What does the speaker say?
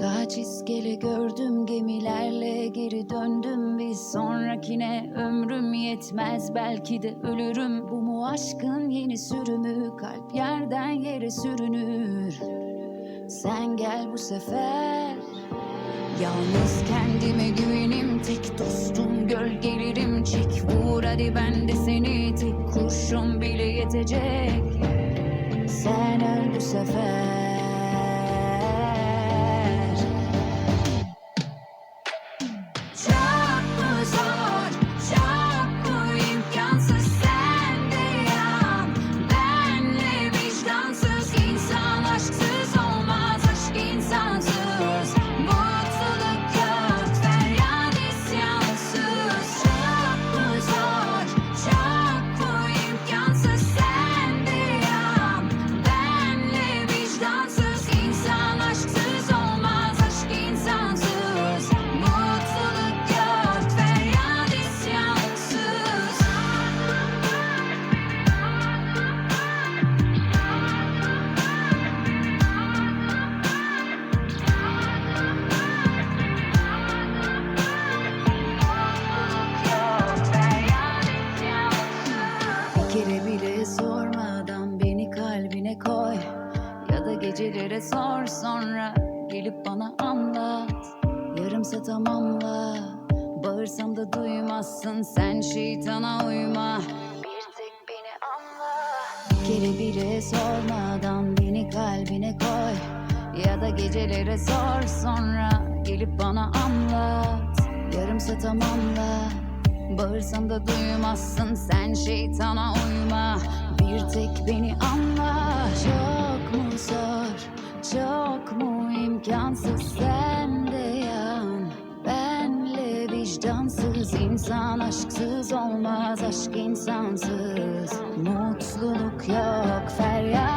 Kaç iskele gördüm gemilerle geri döndüm. Bir sonrakine ömrüm yetmez belki de ölürüm. Bu mu aşkın yeni sürümü? Kalp yerden yere sürünür. Sen gel bu sefer. Yalnız kendime güvenim tek dostum gölgelerim çek vur hadi ben de seni. Tek kurşun bile yetecek. Sen öl bu sefer gelip bana anlat. Yarımsa tamamla. Bağırsam da duymazsın. Sen şeytana uyma. Bir tek beni anla. Kere bile sormadan beni kalbine koy. Ya da gecelere sor sonra gelip bana anlat. Yarımsa tamamla. Bağırsam da duymazsın. Sen şeytana uyma. Bir tek beni anla. Çok mu zor vicdansız insan aşksız olmaz aşk insansız. Mutluluk yok feryat